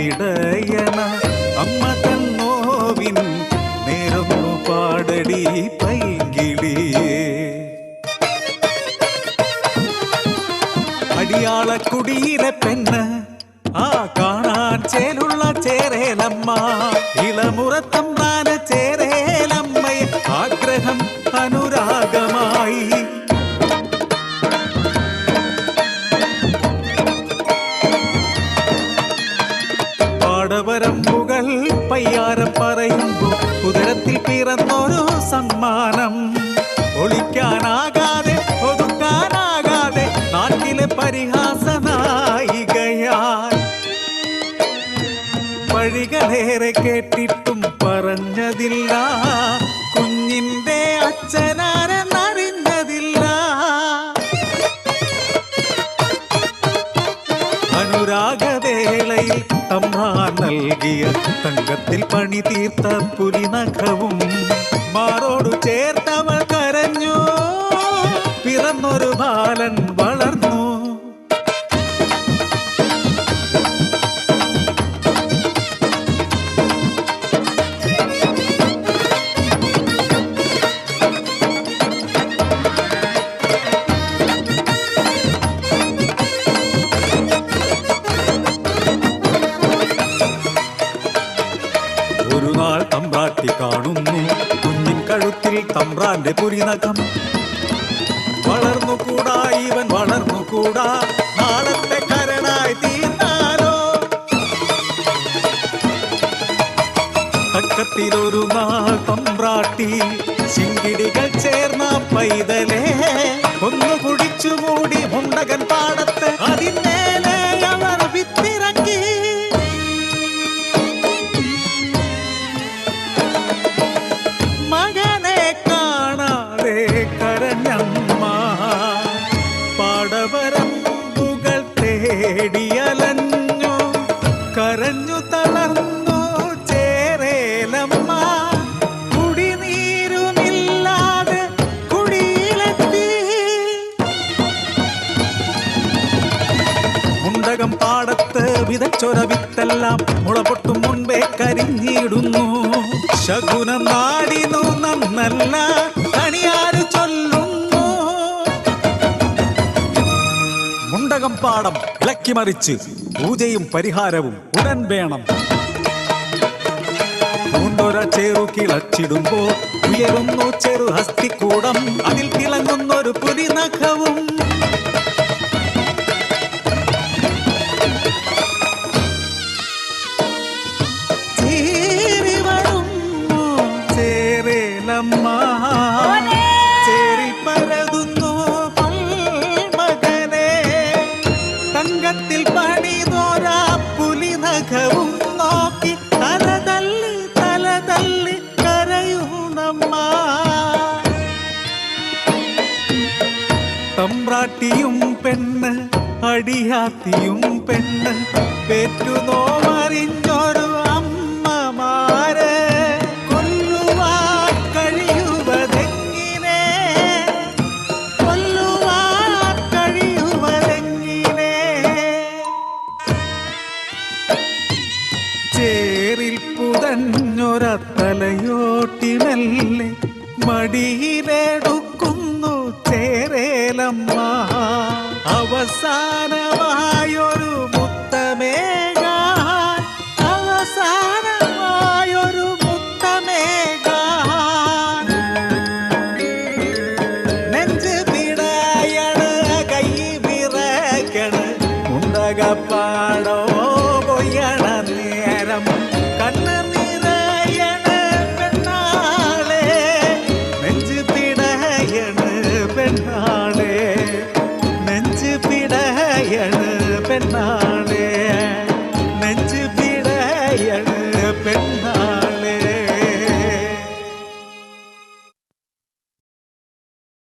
പിടയണ അമ്മ തന്നോവിൻ നേരൊന്നു പാടടി പൈകിളിയേ അടിയാള കുടിയിലെ പെണ്ണ് ആ കാണാൻ ചേലുള്ള ചേരേലമ്മ ഇളമുറത്തമ്പ്രാന് ചേരേലമ്മയെ ആഗ്രഹം അനുരാഗമായി സമ്മാനം. ഒളിക്കാനാകാതെ ഒതുക്കാനാകാതെ നാട്ടിലെ പരിഹാസ നായികയാൽ വഴികളേറെ കേട്ടിട്ടും പറഞ്ഞതില്ല. കുഞ്ഞിന്റെ അച്ഛനാരെന്നറിഞ്ഞതില്ല. അനുരാഗവേളയിൽ തമ്മാ നൽകിയ തങ്കത്തിൽ പണി തീർത്ത പുലിനഖവും మరోడు చేర్తవ? തമ്പ്രാട്ടി കാണുന്നു. കുഞ്ഞിൻ കഴുത്തിൽ തമ്പ്രാന്റെ പുരിനഖം വളർന്നുകൂടാ ഇവൻ വളർന്നുകൂടാ. നാളത്തെ കരനായി തീർന്നാലോ? തക്കത്തിലൊരു നാൾ തമ്പ്രാട്ടി ചിങ്കിടികൾ ചേർന്ന പൈതലേ. ഒന്ന് കുടിച്ചു മൂടി മുണ്ടകൻ പാടത്ത് അതിന്മേലെ മുണ്ടകം പാടത്ത് വിതച്ചൊരവിത്തെല്ലാം മുളപൊട്ടും മുൻപേ കരിഞ്ഞിടുന്നു. ശകുനം നാടിനു നന്നല്ല കണിയാര് ചൊല്ലുന്നു. മുണ്ടകം പാടം ഇളക്കി മറിച്ച് പൂജയും പരിഹാരവും ഉടൻ വേണം. പൂണ്ടൊര ചേറു ഉയരുന്നു ചെറു ഹസ്തിക്കൂടം അതിൽ തിളങ്ങുന്നൊരു പുലിനഖവും. ചേരേലമ്മ ചേരി പരതുന്നു മകനെ തങ്കത്തിൽ പണിതോരാ പുലിനഖവും നോക്കി തല തല്ലി തല തല്ലി കരയുന്നമ്മ തമ്പ്രാട്ടിയും പെണ്ണ് അടിയാത്തിയും പെണ്ണ് പെറ്റുനോമറിഞ്ഞൊരു പുതഞ്ഞൊര തലയോട്ടി മെല്ലെ മടിയിലെടുക്കുന്നു ചേരേലമ്മ. അവസാനമായൊരു